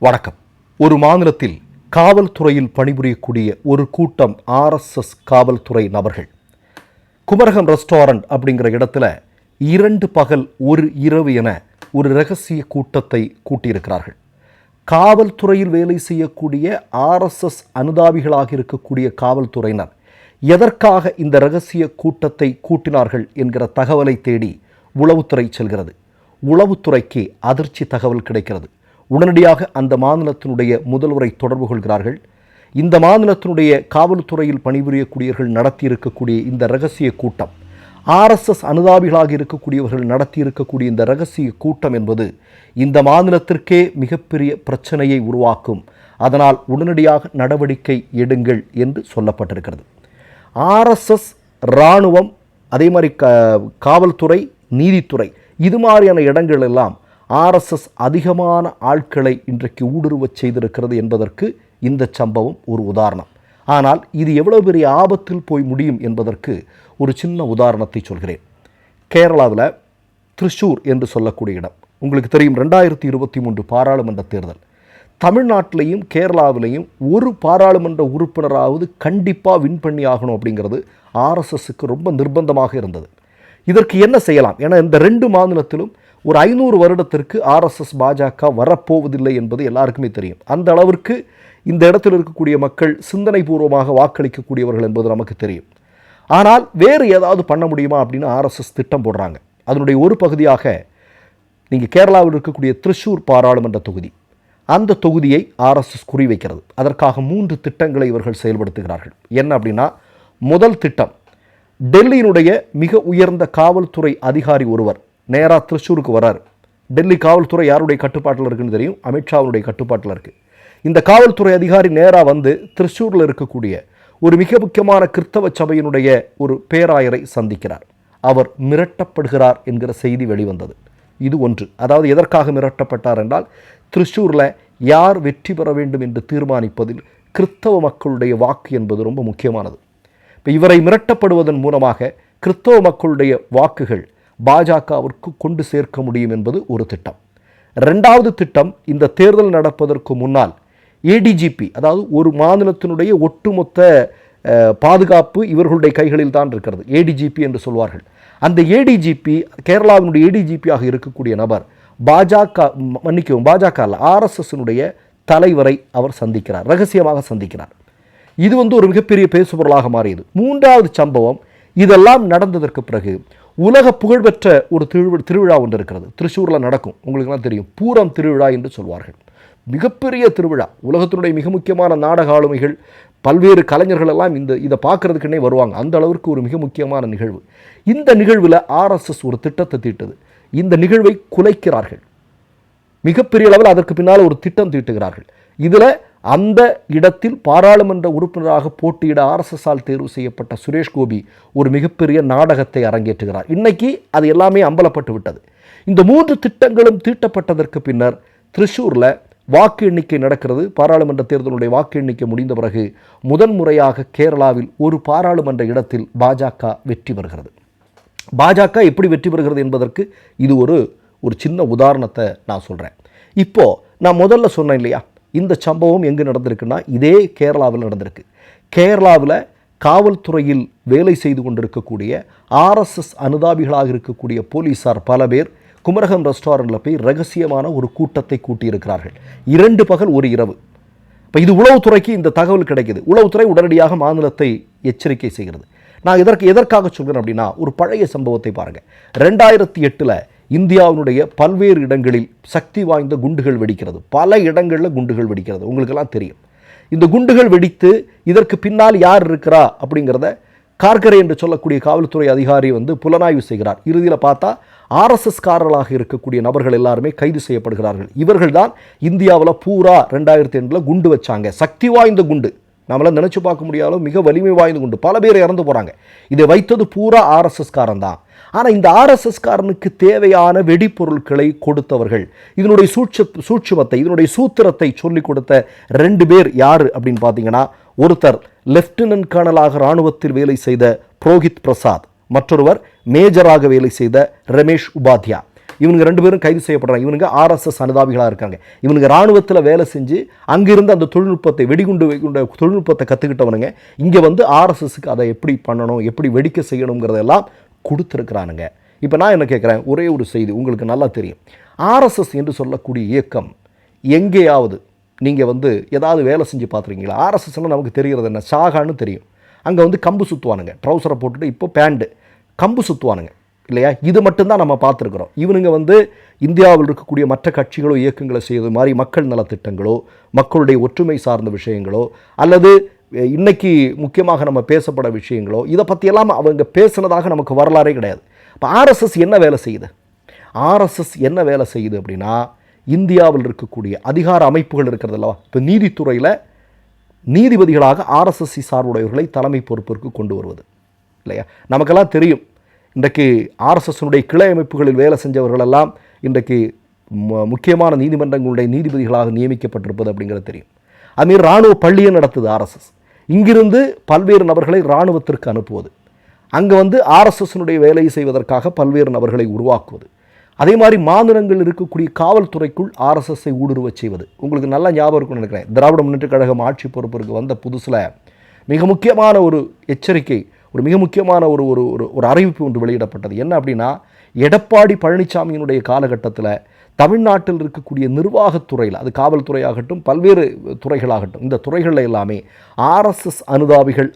வணக்கம். ஒரு மாநிலத்தில் காவல்துறையில் பணிபுரியக்கூடிய ஒரு கூட்டம் ஆர்எஸ்எஸ் காவல்துறை நபர்கள். குமரகம் ரெஸ்டாரண்ட் அப்படிங்கிற இடத்துல இரண்டு பகல் ஒரு இரவு என ஒரு ரகசிய கூட்டத்தை கூட்டியிருக்கிறார்கள். காவல்துறையில் வேலை செய்யக்கூடிய ஆர்எஸ்எஸ் அனுதாபிகளாக இருக்கக்கூடிய காவல்துறையினர் எதற்காக இந்த ரகசிய கூட்டத்தை கூட்டினார்கள் என்கிற தகவலை தேடி உளவுத்துறை செல்கிறது. உளவுத்துறைக்கு அதிர்ச்சி தகவல் கிடைக்கிறது. உடனடியாக அந்த மாநிலத்தினுடைய முதல்வரை தொடர்பு கொள்கிறார்கள். இந்த மாநிலத்தினுடைய காவல்துறையில் பணிபுரியக்கூடியவர்கள் நடத்தியிருக்கக்கூடிய இந்த ரகசிய கூட்டம் ஆர்எஸ்எஸ் அனுதாபிகளாக இருக்கக்கூடியவர்கள் நடத்தியிருக்கக்கூடிய இந்த ரகசிய கூட்டம் என்பது இந்த மாநிலத்திற்கே மிகப்பெரிய பிரச்சனையை உருவாக்கும். அதனால் உடனடியாக நடவடிக்கை எடுங்கள் என்று சொல்லப்பட்டிருக்கிறது. ஆர்எஸ்எஸ் இராணுவம் அதே மாதிரி க காவல்துறை நீதித்துறை இது மாதிரியான இடங்கள் எல்லாம் ஆர்எஸ்எஸ் அதிகமான ஆட்களை இன்றைக்கு ஊடுருவச் செய்திருக்கிறது என்பதற்கு இந்த சம்பவம் ஒரு உதாரணம். ஆனால் இது எவ்வளவு பெரிய ஆபத்தில் போய் முடியும் என்பதற்கு ஒரு சின்ன உதாரணத்தை சொல்கிறேன். கேரளாவில் திருச்சூர் என்று சொல்லக்கூடிய இடம். உங்களுக்கு தெரியும் ரெண்டாயிரத்தி இருபத்தி மூன்று பாராளுமன்ற தேர்தல். தமிழ்நாட்டிலையும் கேரளாவிலையும் ஒரு பாராளுமன்ற உறுப்பினராவது கண்டிப்பாக வின் பண்ணி ஆகணும் அப்படிங்கிறது ஆர்எஸ்எஸ்க்கு ரொம்ப நிர்பந்தமாக இருந்தது. இதற்கு என்ன செய்யலாம்? ஏன்னா இந்த ரெண்டு மாநிலத்திலும் ஒரு ஐநூறு வருடத்திற்கு ஆர்எஸ்எஸ் பாஜக வரப்போவதில்லை என்பது எல்லாருக்குமே தெரியும். அந்த அளவிற்கு இந்த இடத்தில் இருக்கக்கூடிய மக்கள் சிந்தனை பூர்வமாக வாக்களிக்கக்கூடியவர்கள் என்பது நமக்கு தெரியும். ஆனால் வேறு ஏதாவது பண்ண முடியுமா அப்படின்னு ஆர்எஸ்எஸ் திட்டம் போடுறாங்க. அதனுடைய ஒரு பகுதியாக நீங்கள் கேரளாவில் இருக்கக்கூடிய திருச்சூர் பாராளுமன்ற தொகுதி. அந்த தொகுதியை ஆர்எஸ்எஸ் குறிவைக்கிறது. அதற்காக மூன்று திட்டங்களை இவர்கள் செயல்படுத்துகிறார்கள். என்ன அப்படின்னா முதல் திட்டம் டெல்லியினுடைய மிக உயர்ந்த காவல்துறை அதிகாரி ஒருவர் நேராக திருச்சூருக்கு வரார். டெல்லி காவல்துறை யாருடைய கட்டுப்பாட்டில் இருக்குன்னு தெரியும்? அமித்ஷாவுடைய கட்டுப்பாட்டில் இருக்குது இந்த காவல்துறை அதிகாரி நேராக வந்து திருச்சூரில் இருக்கக்கூடிய ஒரு மிக முக்கியமான கிறித்தவ சபையினுடைய ஒரு பேராயரை சந்திக்கிறார். அவர் மிரட்டப்படுகிறார் என்கிற செய்தி வெளிவந்தது. இது ஒன்று. அதாவது எதற்காக மிரட்டப்பட்டார் என்றால் திருச்சூரில் யார் வெற்றி பெற வேண்டும் என்று தீர்மானிப்பதில் கிறித்தவ மக்களுடைய வாக்கு என்பது ரொம்ப முக்கியமானது. இப்போ இவரை மிரட்டப்படுவதன் மூலமாக கிறித்தவ மக்களுடைய வாக்குகள் பாஜகவிற்கு கொண்டு சேர்க்க முடியும் என்பது ஒரு திட்டம். ரெண்டாவது திட்டம் இந்த தேர்தல் நடப்பதற்கு முன்னால் ஏடிஜிபி அதாவது ஒரு மாநிலத்தினுடைய ஒட்டுமொத்த பாதுகாப்பு இவர்களுடைய கைகளில் தான் இருக்கிறது. ஏடிஜிபி என்று சொல்வார்கள். அந்த ஏடிஜிபி கேரளாவினுடைய ஏடிஜிபியாக இருக்கக்கூடிய நபர் பாஜக மன்னிக்கவும் பாஜக அல்ல ஆர்எஸ்எஸ்னுடைய தலைவரை அவர் சந்திக்கிறார் ரகசியமாக சந்திக்கிறார். இது வந்து ஒரு மிகப்பெரிய பேசுபொருளாக மாறியது. மூன்றாவது சம்பவம் இதெல்லாம் நடந்ததற்கு பிறகு உலக புகழ்பெற்ற ஒரு திருவி திருவிழா ஒன்று இருக்கிறது. திருச்சூரில் நடக்கும். உங்களுக்குலாம் தெரியும். பூரம் திருவிழா என்று சொல்வார்கள். மிகப்பெரிய திருவிழா. உலகத்தினுடைய மிக முக்கியமான நாடக ஆளுமைகள் பல்வேறு கலைஞர்கள் எல்லாம் இந்த இதை பார்க்கறதுக்குன்னே வருவாங்க. அந்த அளவிற்கு ஒரு மிக முக்கியமான நிகழ்வு. இந்த நிகழ்வில் ஆர்எஸ்எஸ் ஒரு திட்டத்தை தீட்டுது. இந்த நிகழ்வை குலைக்கிறார்கள். மிகப்பெரிய அளவில் அதற்கு பின்னால் ஒரு திட்டம் தீட்டுகிறார்கள். இதில் அந்த இடத்தில் பாராளுமன்ற உறுப்பினராக போட்டியிட ஆர்எஸ்எஸ்ஸால் தேர்வு செய்யப்பட்ட சுரேஷ் கோபி ஒரு மிகப்பெரிய நாடகத்தை அரங்கேற்றுகிறார். இன்னைக்கு அது எல்லாமே அம்பலப்பட்டு விட்டது. இந்த மூன்று திட்டங்களும் தீட்டப்பட்டதற்கு பின்னர் திருச்சூரில் வாக்கு எண்ணிக்கை நடக்கிறது. பாராளுமன்ற தேர்தலுடைய வாக்கு எண்ணிக்கை முடிந்த பிறகு முதன்முறையாக கேரளாவில் ஒரு பாராளுமன்ற இடத்தில் பாஜக வெற்றி பெறுகிறது. பாஜக எப்படி வெற்றி பெறுகிறது என்பதற்கு இது ஒரு ஒரு சின்ன உதாரணத்தை நான் சொல்கிறேன் இப்போது நான் முதல்ல சொன்னேன் இல்லையா? இந்த சம்பவம் எங்கே நடந்திருக்குன்னா இதே கேரளாவில் நடந்திருக்கு. கேரளாவில் காவல்துறையில் வேலை செய்து கொண்டிருக்கக்கூடிய ஆர்எஸ்எஸ் அனுதாபிகளாக இருக்கக்கூடிய போலீஸார் பல பேர் குமரகம் ரெஸ்டாரண்ட்டில் போய் ரகசியமான ஒரு கூட்டத்தை கூட்டியிருக்கிறார்கள். இரண்டு பகல் ஒரு இரவு. இப்போ இது உளவுத்துறைக்கு இந்த தகவல் கிடைக்குது. உளவுத்துறை உடனடியாக மாநிலத்தை எச்சரிக்கை செய்கிறது. நான் இதற்கு எதற்காக சொல்கிறேன் அப்படின்னா ஒரு பழைய சம்பவத்தை பாருங்கள் ரெண்டாயிரத்தி எட்டில் இந்தியாவினுடைய பல்வேறு இடங்களில் சக்தி வாய்ந்த குண்டுகள் வெடிக்கிறது. பல இடங்களில் குண்டுகள் வெடிக்கிறது. உங்களுக்கெல்லாம் தெரியும். இந்த குண்டுகள் வெடித்து இதற்கு பின்னால் யார் இருக்கிறா அப்படிங்கிறத கார்கரே என்று சொல்லக்கூடிய காவல்துறை அதிகாரி வந்து புலனாய்வு செய்கிறார். இறுதியில் பார்த்தா ஆர்எஸ்எஸ் காரர்களாக இருக்கக்கூடிய நபர்கள் எல்லாருமே கைது செய்யப்படுகிறார்கள். இவர்கள் தான் இந்தியாவில் பூரா ரெண்டாயிரத்தி ரெண்டில் குண்டு வச்சாங்க. சக்தி வாய்ந்த குண்டு. நம்மளால் நினச்சி பார்க்க முடியாத மிக வலிமை வாய்ந்து கொண்டு பல பேர் இறந்து போகிறாங்க இதை வைத்தது பூரா ஆர்எஸ்எஸ் காரன் தான். ஆனால் இந்த ஆர்எஸ்எஸ் காரனுக்கு தேவையான வெடிப்பொருட்களை கொடுத்தவர்கள் இதனுடைய சூட்ச சூட்சுமத்தை இதனுடைய சூத்திரத்தை சொல்லிக் கொடுத்த ரெண்டு பேர் யார் அப்படின்னு பார்த்தீங்கன்னா ஒருத்தர் லெப்டினன்ட் கர்னலாக இராணுவத்தில் வேலை செய்த புரோஹித் பிரசாத் மற்றொருவர் மேஜராக வேலை செய்த ரமேஷ் உபாத்யா இவங்க ரெண்டு பேரும் கைது செய்யப்படுறாங்க. இவனுங்க ஆர்எஸ்எஸ் அனுதாபிகளாக இருக்காங்க. இவனுங்க ராணுவத்தில் வேலை செஞ்சு அங்கிருந்து அந்த தொழில்நுட்பத்தை வெடிகுண்டு வைகுண்ட தொழில்நுட்பத்தை கற்றுக்கிட்டவனுங்க இங்கே வந்து ஆர்எஸ்எஸ்க்கு அதை எப்படி பண்ணணும் எப்படி வெடிக்க செய்யணுங்கிறதெல்லாம் கொடுத்துருக்குறானுங்க. இப்போ நான் என்ன கேட்குறேன் ஒரே ஒரு செய்தி உங்களுக்கு நல்லா தெரியும். ஆர்எஸ்எஸ் என்று சொல்லக்கூடிய இயக்கம் எங்கேயாவது நீங்கள் வந்து ஏதாவது வேலை செஞ்சு பார்த்துருக்கீங்களா ஆர்எஸ்எஸ்லாம் நமக்கு தெரிகிறது என்ன? சாகான்னு தெரியும். அங்கே வந்து கம்பு சுற்றுவானுங்க ட்ரௌசரை போட்டுட்டு இப்போ பேண்டு கம்பு சுற்றுவானுங்க இல்லையா? இது மட்டும்தான் நம்ம பார்த்துருக்குறோம். இவனுங்க வந்து இந்தியாவில் இருக்கக்கூடிய மற்ற கட்சிகளோ இயக்கங்களை செய்வது மாதிரி மக்கள் நலத்திட்டங்களோ மக்களுடைய ஒற்றுமை சார்ந்த விஷயங்களோ அல்லது இன்னைக்கு முக்கியமாக நம்ம பேசப்பட விஷயங்களோ இதை பற்றியெல்லாம் அவங்க பேசுனதாக நமக்கு வரலாறே கிடையாது. இப்போ ஆர்எஸ்எஸ் என்ன வேலை செய்யுது? ஆர்எஸ்எஸ் என்ன வேலை செய்யுது அப்படின்னா இந்தியாவில் இருக்கக்கூடிய அதிகார அமைப்புகள் இருக்கிறதல்லவா இப்போ நீதித்துறையில் நீதிபதிகளாக ஆர்எஸ்எஸ்சி சார்புடையவர்களை தலைமை பொறுப்பிற்கு கொண்டு வருவது. இல்லையா? நமக்கெல்லாம் தெரியும். இன்றைக்கு ஆர்எஸ்எஸ்னுடைய கிளை அமைப்புகளில் வேலை செஞ்சவர்களெல்லாம் இன்றைக்கு முக்கியமான நீதிமன்றங்களுடைய நீதிபதிகளாக நியமிக்கப்பட்டிருப்பது அப்படிங்கிறது தெரியும். அதுமாரி இராணுவ பள்ளியை நடத்துது ஆர்எஸ்எஸ். இங்கிருந்து பல்வேறு நபர்களை இராணுவத்திற்கு அனுப்புவது. அங்கே வந்து ஆர்எஸ்எஸ்னுடைய வேலையை செய்வதற்காக பல்வேறு நபர்களை உருவாக்குவது. அதே மாதிரி மாநிலங்கள் இருக்கக்கூடிய காவல்துறைக்குள் ஆர்எஸ்எஸ்ஸை ஊடுருவச் செய்வது. உங்களுக்கு நல்லா ஞாபகம் இருக்கும்னு நினைக்கிறேன். திராவிட முன்னேற்ற கழகம் ஆட்சி பொறுப்பிற்கு வந்த புதுசில் மிக முக்கியமான ஒரு எச்சரிக்கை ஒரு மிக முக்கியமான ஒரு ஒரு ஒரு ஒரு அறிவிப்பு ஒன்று வெளியிடப்பட்டது. என்ன அப்படின்னா எடப்பாடி பழனிசாமியினுடைய காலகட்டத்தில் தமிழ்நாட்டில் இருக்கக்கூடிய நிர்வாகத்துறையில் அது காவல்துறையாகட்டும் பல்வேறு துறைகளாகட்டும் இந்த துறைகளில் எல்லாமே ஆர்எஸ்எஸ் அனுதாபிகள்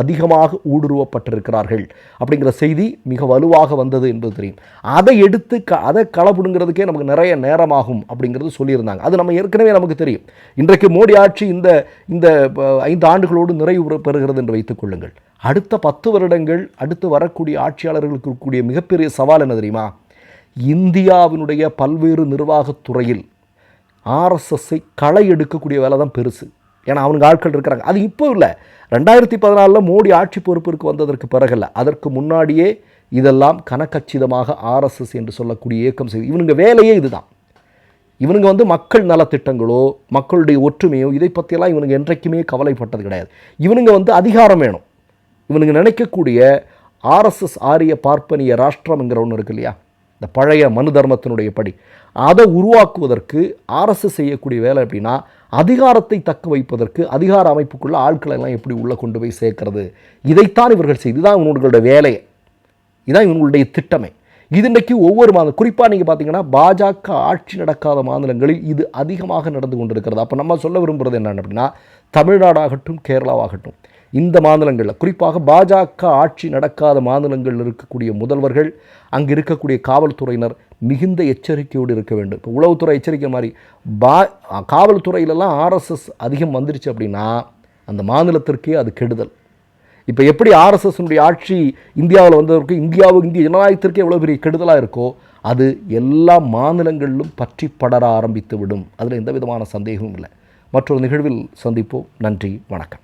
அதிகமாக ஊடுருவப்பட்டிருக்கிறார்கள் அப்படிங்கிற செய்தி மிக வலுவாக வந்தது என்பது தெரியும். அதை எடுத்து க அதை களப்பிடுங்கிறதுக்கே நமக்கு நிறைய நேரமாகும் அப்படிங்கிறது சொல்லியிருந்தாங்க. அது நம்ம ஏற்கனவே நமக்கு தெரியும். இன்றைக்கு மோடி ஆட்சி இந்த இந்த ஐந்து ஆண்டுகளோடு நிறைவு பெறுகிறது என்று வைத்துக் கொள்ளுங்கள். அடுத்த பத்து வருடங்கள் அடுத்து வரக்கூடிய ஆட்சியாளர்களுக்கு இருக்கக்கூடிய மிகப்பெரிய சவால் என்ன தெரியுமா? இந்தியாவினுடைய பல்வேறு நிர்வாகத் துறையில் ஆர்எஸ்எஸ்ஸை களை எடுக்கக்கூடிய வேலை தான் பெருசு. ஏன்னா அவனுக்கு ஆட்கள் இருக்கிறாங்க. அது இப்போ இல்லை. ரெண்டாயிரத்தி பதினாலில் மோடி ஆட்சி பொறுப்பிற்கு வந்ததற்கு பிறகல்ல. அதற்கு முன்னாடியே இதெல்லாம் கனக்கச்சிதமாக ஆர்எஸ்எஸ் என்று சொல்லக்கூடிய இயக்கம் செய்து இவனுங்க வேலையே இதுதான். இவனுங்க வந்து மக்கள் நலத்திட்டங்களோ மக்களுடைய ஒற்றுமையோ இதை பற்றியெல்லாம் இவனுங்க என்றைக்குமே கவலைப்பட்டது கிடையாது. இவனுங்க வந்து அதிகாரம் வேணும். இவனுங்க நினைக்கக்கூடிய ஆர்எஸ்எஸ் ஆரிய பார்ப்பனிய ராஷ்டிரம்ங்கிற ஒன்று இருக்கு இல்லையா? இந்த பழைய மனு தர்மத்தினுடைய படி. அதை உருவாக்குவதற்கு ஆர்எஸ்எஸ் செய்யக்கூடிய வேலை எப்படின்னா அதிகாரத்தை தக்க வைப்பதற்கு அதிகார அமைப்புக்குள்ள ஆட்களை எல்லாம் எப்படி உள்ளே கொண்டு போய் சேர்க்கறது? இதைத்தான் இவர்கள் செய்து இதுதான் இவங்களுடைய வேலையை இதுதான் இவங்களுடைய திட்டமே. இது இன்றைக்கு ஒவ்வொரு மாதம் குறிப்பாக நீங்கள் பார்த்தீங்கன்னா பாஜக ஆட்சி நடக்காத மாநிலங்களில் இது அதிகமாக நடந்து கொண்டிருக்கிறது. அப்போ நம்ம சொல்ல விரும்புகிறது என்னென்னு அப்படின்னா தமிழ்நாடாகட்டும் கேரளாவாகட்டும். இந்த மாநிலங்களில் குறிப்பாக பாஜக ஆட்சி நடக்காத மாநிலங்களில் இருக்கக்கூடிய முதல்வர்கள் அங்கே இருக்கக்கூடிய காவல்துறையினர் மிகுந்த எச்சரிக்கையோடு இருக்க வேண்டும். இப்போ உளவுத்துறை எச்சரிக்கை மாதிரி பா காவல்துறையிலலாம் ஆர்எஸ்எஸ் அதிகம் வந்துருச்சு அப்படின்னா அந்த மாநிலத்திற்கே அது கெடுதல். இப்போ எப்படி ஆர்எஸ்எஸ்னுடைய ஆட்சி இந்தியாவில் வந்ததற்கு இந்தியாவுக்கு இந்திய ஜனநாயகத்திற்கே எவ்வளோ பெரிய கெடுதலாக இருக்கோ அது எல்லா மாநிலங்களிலும் பற்றி படர ஆரம்பித்து விடும். அதில் எந்த விதமான சந்தேகமும் இல்லை. மற்றொரு நிகழ்வில் சந்திப்போம். நன்றி வணக்கம்.